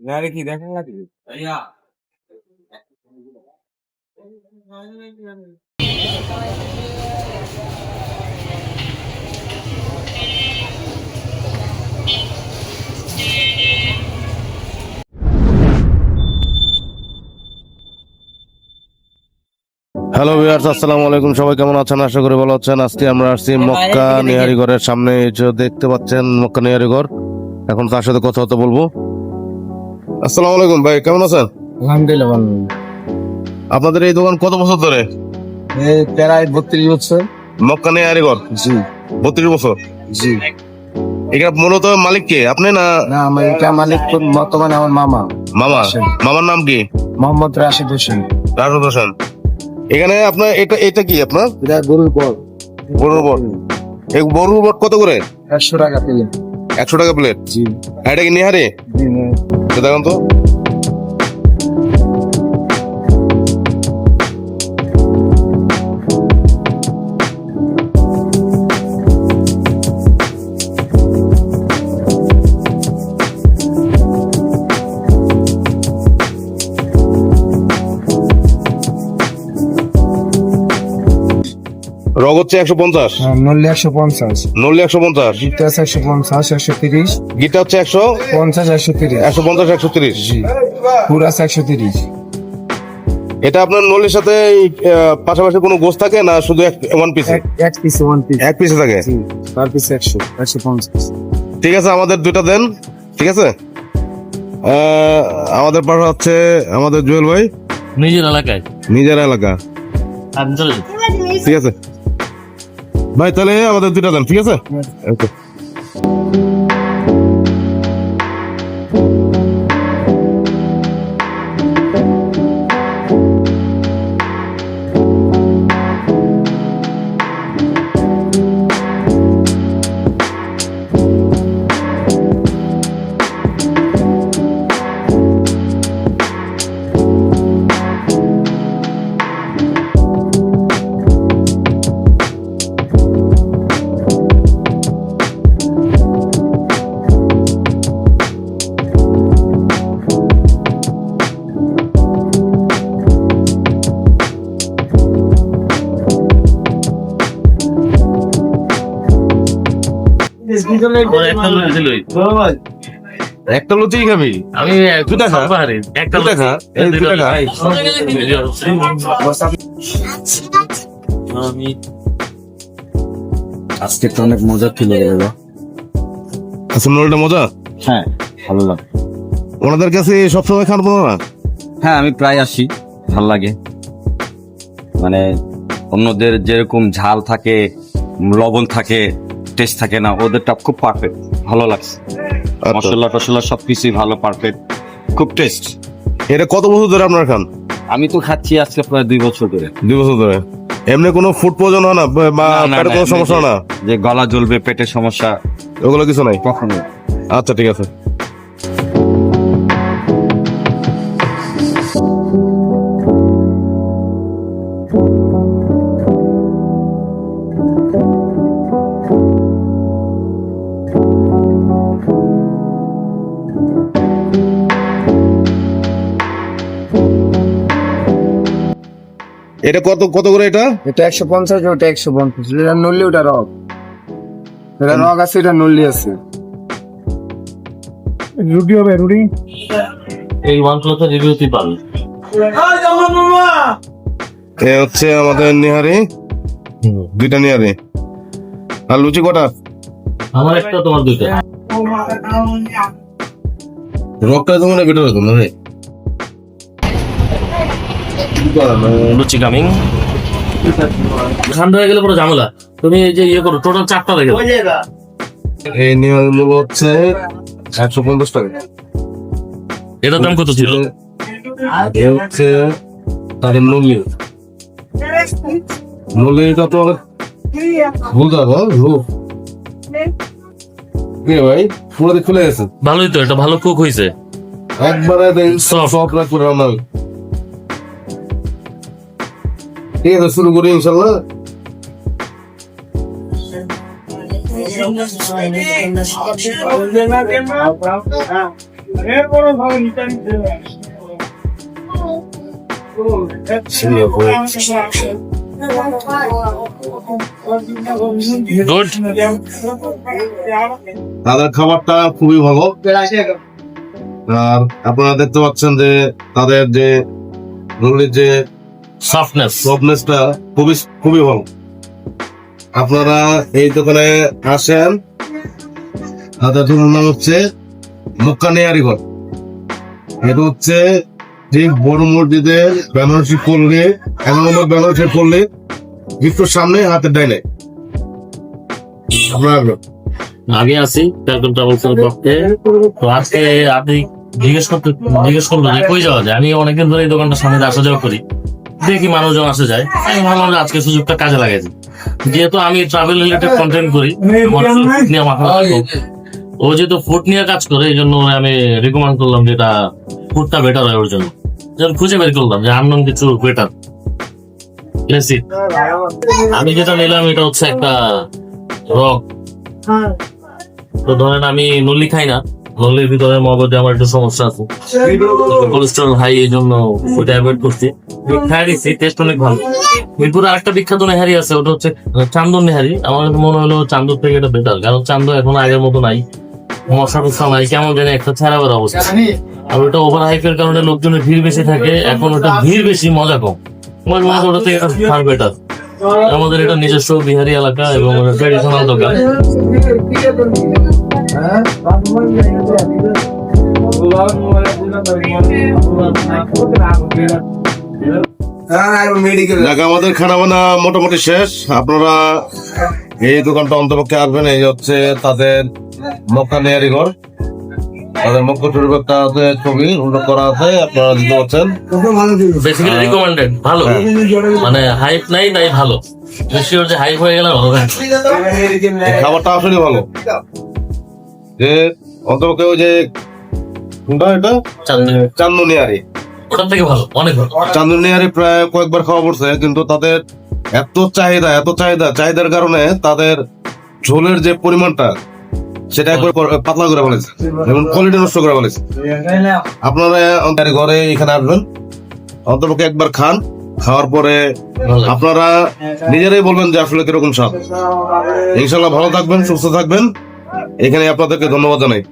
নারে কি দেখা লাগে হ্যালো ভিউয়ার্স আসসালামু আলাইকুম সবাই কেমন আছেন? আশা করি ভালো আছেন। আজকে আমরা আসছি মক্কা নিহারিগড়ের সামনে। এই যে দেখতে পাচ্ছেন মক্কা নিহারিগড় এখন তার সাথে কথা বলব। আসসালামু আলাইকুম ভাই কেমন আছেন? আলহামদুলিল্লাহ ভালো। আপনাদের এই দোকান কত বছর ধরে? প্রায় বত্রিশ বছর। মক্কা জি। বত্রিশ বছর? জি। এখানে মূলত মালিক কে? আপনি না? না আমার এটা মালিক বর্তমানে আমার মামা। মামা? মামার নাম কি? মোহাম্মদ রাশিদ হোসেন। রাজত হোসেন। এখানে আপনার এটা এটা কি আপনার? এটা গরুর পর গরুর বট এই গরুর বট কত করে? একশো টাকা পেলে একশো টাকা প্লেট। জি। এটা কি নিহারি? দেখুন হচ্ছে একশো পঞ্চাশ। হ্যাঁ, নল্লি একশো পঞ্চাশ। নল্লি একশো পঞ্চাশ। জিতে আছে একশো পঞ্চাশ একশো তিরিশ। গিটা হচ্ছে একশো পঞ্চাশ একশো তিরিশ। একশো পঞ্চাশ একশো তিরিশ। জি। পুরা আছে একশো তিরিশ। এটা আপনার নলির সাথে এই, পাশাপাশি কোনো গোস থাকে না শুধু এক ওয়ান পিস এক এক পিস ওয়ান পিস এক পিসে থাকে? পার পিস একশো একশো পঞ্চাশ। ঠিক আছে আমাদের দুটা দেন। ঠিক আছে? আমাদের পাশে হচ্ছে আমাদের জুয়েল ভাই। নিজের এলাকায়। নিজের এলাকা। ঠিক আছে? ভাই তাহলে আমাদের দুটা দেন ঠিক আছে? ওকে একটা লুচি দিলই। একটা লুচি খাবি? আমি দুটা খা। একটা দুটা খা। দুটা খা। আমি আজকে তো অনেক মজা ছিল দাদা আচ্ছা মজা? হ্যাঁ ভালো লাগে। ওনাদের কাছে সবসময় খাব না? হ্যাঁ আমি প্রায় আসি ভালো লাগে। মানে অন্যদের যেরকম ঝাল থাকে লবণ থাকে টেস্ট থাকে না ওদেরটা খুব পারফেক্ট ভালো লাগছে। মশলা টশলা সব কিছুই ভালো পারফেক্ট খুব টেস্ট এটা কত বছর ধরে আপনার খান? আমি তো খাচ্ছি আজকে প্রায় দুই বছর ধরে। দুই বছর ধরে। এমনি কোনো ফুড পয়জন হয় না? বা- পেটে কোনো সমস্যা হয় না? যে গলা জ্বলবে পেটের সমস্যা ওগুলো কিছু নাই? কখনো আচ্ছা ঠিক আছে। এটা কত কত করে এটা? এটা একশো পঞ্চাশ ওটা একশো পঞ্চাশ। এটা নল্লি ওটা রক এটা রক আছে এটা নল্লি আছে। রুটি হবে রুটি? এই ওয়ান ওয়ানগুলোতে রিভিউ তুই পাবি। এ হচ্ছে আমাদের নিহারি। দুইটা নিহারি। আর লুচি কটা? আমার একটা তোমার দুইটা। রকটা তো মানে বেটার হতো না রে লুচি কামিং ঠান্ডা হয়ে গেলে পুরো ঝামেলা। তুমি এই যে ইয়ে করো টোটাল চারটা রেখে এই মূল্য হচ্ছে একশো পঞ্চাশ টাকা। এটার দাম কত ছিল? এ হচ্ছে তাদের নলি নলিটা তো ভুল যাব রূপ ভাই? পুরো খুলে গেছে। ভালোই তো এটা ভালো কুক হয়েছে একবারে. সফট রাখ করে রান্না ঠিক আছে শুরু করি ইনশাল্লাহ। তাদের খাবারটা খুবই ভালো। আর আপনারা দেখতে পাচ্ছেন যে তাদের যে রোলের যে সফটনেস সফটনেসটা খুবই খুবই ভালো। আপনারা এই দোকানে আসেন। তাদের দোকানের নাম হচ্ছে মক্কা নেয়ারিঘর এটা হচ্ছে ঠিক বড় মসজিদের বেনারসি পল্লী এক নম্বর বেনারসি পল্লী একটু সামনে হাতের ডাইনে। আপনারা। আগে আছি ফ্যালকন ট্রাভেলসের পক্ষে তো আজকে আপনি জিজ্ঞেস করতে জিজ্ঞেস করল যে কই যাওয়া যায়? আমি অনেকদিন ধরে এই দোকানটার সামনে আসা যাওয়া করি। দেখি মানুষজন আসে যায়। আমি ভাবলাম আজকে সুযোগটা কাজে লাগাইছি। যেহেতু আমি ট্রাভেল রিলেটেড কন্টেন্ট করি নিয়ে মাথা ও যেহেতু ফুড নিয়ে কাজ করে এই জন্য আমি রেকমেন্ড করলাম যে এটা ফুডটা বেটার হয় ওর জন্য। যখন খুঁজে বের করলাম যে আনন্দ কিছু বেটার আমি যেটা নিলাম এটা হচ্ছে একটা রক তো ধরেন আমি নল্লি খাই না। ভিতরে মগজে আমার একটু সমস্যা আছে। কোলেস্ট্রল হাই এই জন্য ওইটা অ্যাভয়েড করছি। টেস্ট অনেক ভালো। মিরপুরে আরেকটা বিখ্যাত নেহারি আছে ওটা হচ্ছে চান্দন নেহারি। আমার মনে হলো চান্দুর থেকে এটা বেটার কারণ চান্দু এখন আগের মতো নাই। মশা টশা নাই কেমন জানি একটা ছেড়াবার অবস্থা। আর ওটা ওভার হাইপের কারণে লোকজনের ভিড় বেশি থাকে এখন ওটা ভিড় বেশি মজা কম। মনে হয় ওটা থেকে ফার বেটার আমাদের এটা নিজস্ব বিহারি এলাকা এবং ট্রেডিশনাল দোকান। আমাদের খানা বানা মোটামুটি শেষ। আপনারা এই দোকানটা অন্তপক্ষে আসবেন, এই হচ্ছে তাদের মক্কা নেয়ারি ঘর। তাদের শরীফ একটা আছে ছবি উল্লেখ করা আছে আপনারা দিতে পারছেন ভালো বেসিক্যালি রিকমেন্ডেড ভালো মানে হাইপ নাই তাই ভালো। যে হাইপ হয়ে গেলে ভালো। খাবারটা আসলে ভালো। যে অন্তপক্ষে ওই যে কোনটা এটা? চান্দনি। চান্দনিয়ারি। ওটার থেকে ভালো অনেক ভালো। চান্দনিয়ারি প্রায় কয়েকবার খাওয়া পড়ছে কিন্তু তাদের এত চাহিদা এত চাহিদা চাহিদার কারণে তাদের ঝোলের যে পরিমাণটা সেটা একবার পাতলা করে বানাইছে এবং কোয়ালিটি নষ্ট করে বানাইছে আপনারা ঘরে এখানে আসবেন। অন্তপক্ষে একবার খান। খাওয়ার পরে আপনারা নিজেরাই বলবেন যে আসলে কীরকম স্বাদ। ইনশাল্লাহ ভালো থাকবেন, সুস্থ থাকবেন। এখানে আপনাদেরকে ধন্যবাদ জানাই।